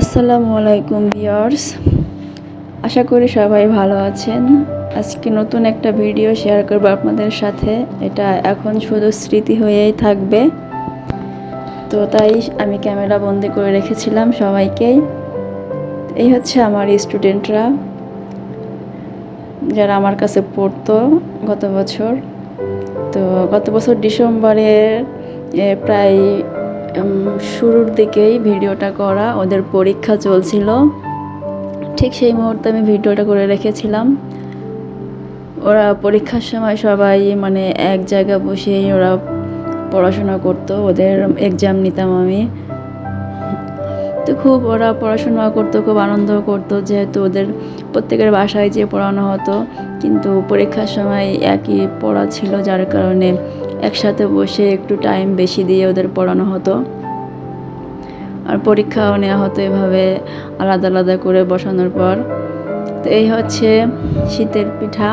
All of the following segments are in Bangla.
আসসালামু আলাইকুম ভিউয়ার্স। আশা করি সবাই ভালো আছেন। আজকে নতুন একটা ভিডিও শেয়ার করব আপনাদের সাথে। এটা এখন শুধু স্মৃতি হয়েই থাকবে। তো তাই আমি ক্যামেরা বন্দি করে রেখেছিলাম সবাইকেই এই হচ্ছে আমার স্টুডেন্টরা, যারা আমার কাছে পড়তো গত বছর। তো গত বছর ডিসেম্বরের প্রায় শুরুর দিকেই ভিডিওটা করা, ওদের পরীক্ষা চলছিল। ঠিক সেই মুহূর্তে আমি ভিডিওটা করে রেখেছিলাম। ওরা পরীক্ষার সময় সবাই মানে এক জায়গায় বসেই ওরা পড়াশোনা করতো, ওদের এক্সাম নিতাম আমি। তো খুব ওরা পড়াশোনা করতো, খুব আনন্দ করতো, যেহেতু ওদের প্রত্যেকের বাসায় যে পড়ানো হতো। কিন্তু পরীক্ষার সময় একই পড়া ছিল, যার কারণে একসাথে বসে একটু টাইম বেশি দিয়ে ওদের পড়ানো হতো। আর পরীক্ষাও নেওয়া হতো এভাবে আলাদা আলাদা করে বসানোর পর। তো এই হচ্ছে শীতের পিঠা।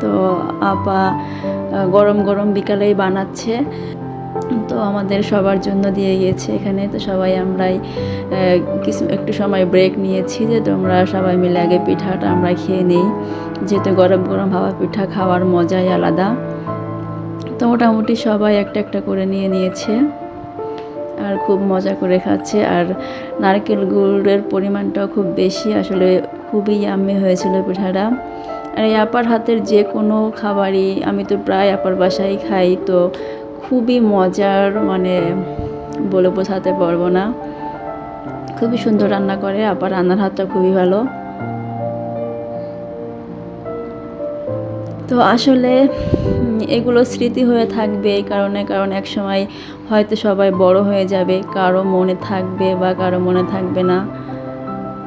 তো আপা গরম গরম বিকালেই বানাচ্ছে। তো আমাদের সবার জন্য দিয়ে গিয়েছে এখানে। তো সবাই আমরাই কিছু, একটু সময় ব্রেক নিয়েছি যে তোমরা সবাই মিলে আগে পিঠাটা আমরা খেয়ে নিই। যেহেতু গরম গরম ভাবা পিঠা খাওয়ার মজাই আলাদা। তো মোটামুটি সবাই একটা একটা করে নিয়ে নিয়েছে আর খুব মজা করে খাচ্ছে। আর নারকেল গুড়ের পরিমাণটাও খুব বেশি, আসলে খুবই আমি হয়েছিল পিঠাটা। আর এই আপার হাতের যে কোনো খাবারই, আমি তো প্রায় আপার বাসায় খাই, তো খুবই মজার মানে বলে বোঝাতে পারব না। খুবই সুন্দর রান্না করে, আবার রান্নার হাতটা খুবই ভালো। তো আসলে এগুলো স্মৃতি হয়ে থাকবে এই কারণে, কারণ এক সময় হয়তো সবাই বড় হয়ে যাবে, কারও মনে থাকবে বা কারও মনে থাকবে না।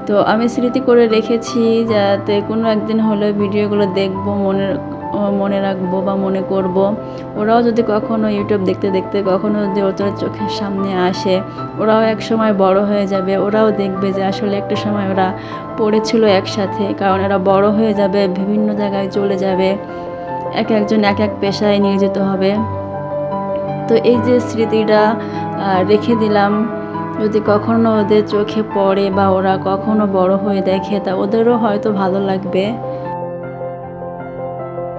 তো আমি স্মৃতি করে রেখেছি, যাতে কোনো একদিন হলে ভিডিওগুলো দেখব মনে মনে রাখব বা মনে করব। ওরাও যদি কখনো ইউটিউব দেখতে দেখতে কখনো যদি ওদের চোখের সামনে আসে, ওরাও এক সময় বড় হয়ে যাবে। ওরাও দেখবে যে আসলে একটা সময় ওরা পড়েছিল একসাথে, কারণ এরা বড় হয়ে যাবে, বিভিন্ন জায়গায় চলে যাবে। এক একজন এক এক পেশায় নিয়োজিত হবে। তো এই যে স্মৃতিটা রেখে দিলাম। যদি কখনো ওদের চোখে পড়ে বা ওরা কখনো বড় হয়ে দেখে, তা ওদেরও হয়তো ভালো লাগবে।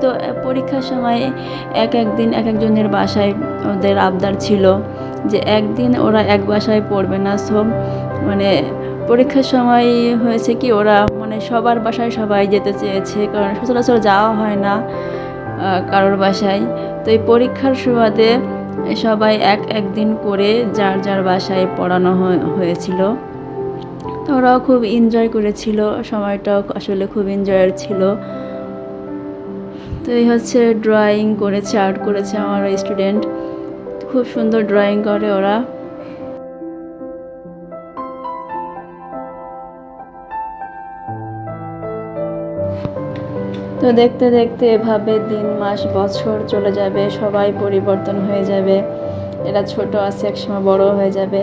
তো পরীক্ষার সময় এক একদিন এক একজনের বাসায় ওদের আবদার ছিল যে একদিন ওরা এক বাসায় পড়বে না সব মানে পরীক্ষার সময় হয়েছে কি ওরা মানে সবার বাসায় সবাই যেতে চেয়েছে, কারণ সচরাচর যাওয়া হয় না কারোর বাসায়। তো এই পরীক্ষার সুবাদে সবাই এক একদিন করে যার যার বাসায় পড়ানো হয়- হয়েছিল। তো ওরাও খুব এনজয় করেছিল, সময়টাও আসলে খুব এনজয়ের ছিল। তো এই হচ্ছে ড্রয়িং করেছে আর্ট করেছে আমার স্টুডেন্ট খুব সুন্দর ড্রয়িং করে ওরা। তো দেখতে দেখতে এভাবে দিন, মাস, বছর চলে যাবে, সবাই পরিবর্তন হয়ে যাবে। এরা ছোট আছে, একসময় বড় হয়ে যাবে।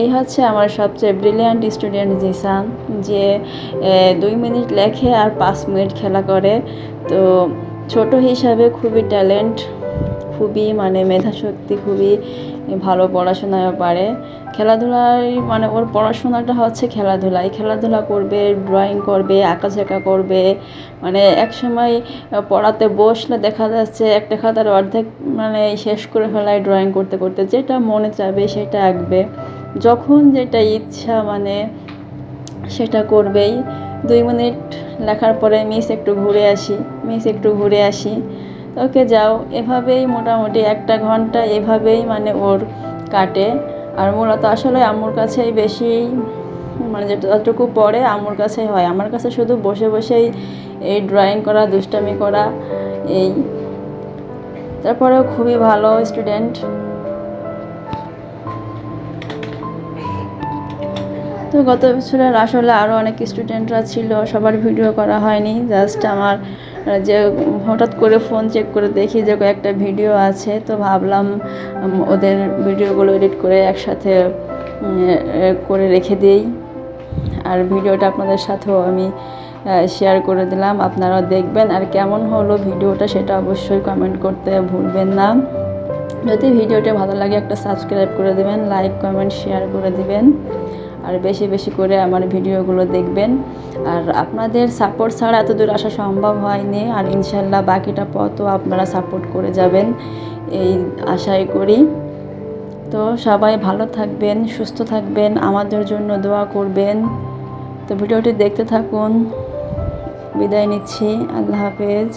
এই হচ্ছে আমার সবচেয়ে ব্রিলিয়ান্ট স্টুডেন্ট জিসান, যে দুই মিনিট লেখে আর পাঁচ মিনিট খেলা করে। তো ছোট হিসাবে খুবই ট্যালেন্ট, খুবই মানে মেধাশক্তি, খুবই ভালো পড়াশোনায় পারে। খেলাধুলায় মানে ওর পড়াশোনাটা হচ্ছে খেলাধুলায় খেলাধুলা করবে ড্রয়িং করবে, আঁকাঝাঁকা করবে। মানে এক সময় পড়াতে বসলে দেখা যাচ্ছে একটা খাতার অর্ধেক মানে শেষ করে ফেলায় ড্রয়িং করতে করতে। যেটা মনে চাবে সেটা আঁকবে। যখন যেটা ইচ্ছা মানে সেটা করবেই। দুই মিনিট লেখার পরে মিস একটু ঘুরে আসি, মিস একটু ঘুরে আসি। ওকে যাও, এভাবেই মোটামুটি একটা ঘণ্টা এভাবেই মানে ওর কাটে। আর মূলত আসলে আম্মুর কাছেই বেশি মানে যতটুকু পড়ে আম্মুর কাছেই হয়। আমার কাছে শুধু বসে বসেই এই ড্রয়িং করা, দুষ্টামি করা, এই। তারপরেও খুবই ভালো স্টুডেন্ট তো গত বছরের আসলে আরও অনেক স্টুডেন্টরা ছিল, সবার ভিডিও করা হয়নি। জাস্ট আমার, যে হঠাৎ করে ফোন চেক করে দেখি যে কয়েকটা ভিডিও আছে, তো ভাবলাম ওদের ভিডিওগুলো এডিট করে একসাথে করে রেখে দিই। আর ভিডিওটা আপনাদের সাথেও আমি শেয়ার করে দিলাম। আপনারাও দেখবেন আর কেমন হলো ভিডিওটা সেটা অবশ্যই কমেন্ট করতে ভুলবেন না। যদি ভিডিওটা ভালো লাগে একটা সাবস্ক্রাইব করে দিবেন লাইক কমেন্ট শেয়ার করে দিবেন। আর বেশি বেশি করে আমার ভিডিওগুলো দেখবেন। আর আপনাদের সাপোর্ট ছাড়া এত দূর আসা সম্ভব হয়নি। আর ইনশাল্লাহ বাকিটা পথও আপনারা সাপোর্ট করে যাবেন। এই আশাই করি। তো সবাই ভালো থাকবেন, সুস্থ থাকবেন, আমাদের জন্য দোয়া করবেন। তো ভিডিওটি দেখতে থাকুন। বিদায় নিচ্ছি। আল্লাহ হাফেজ।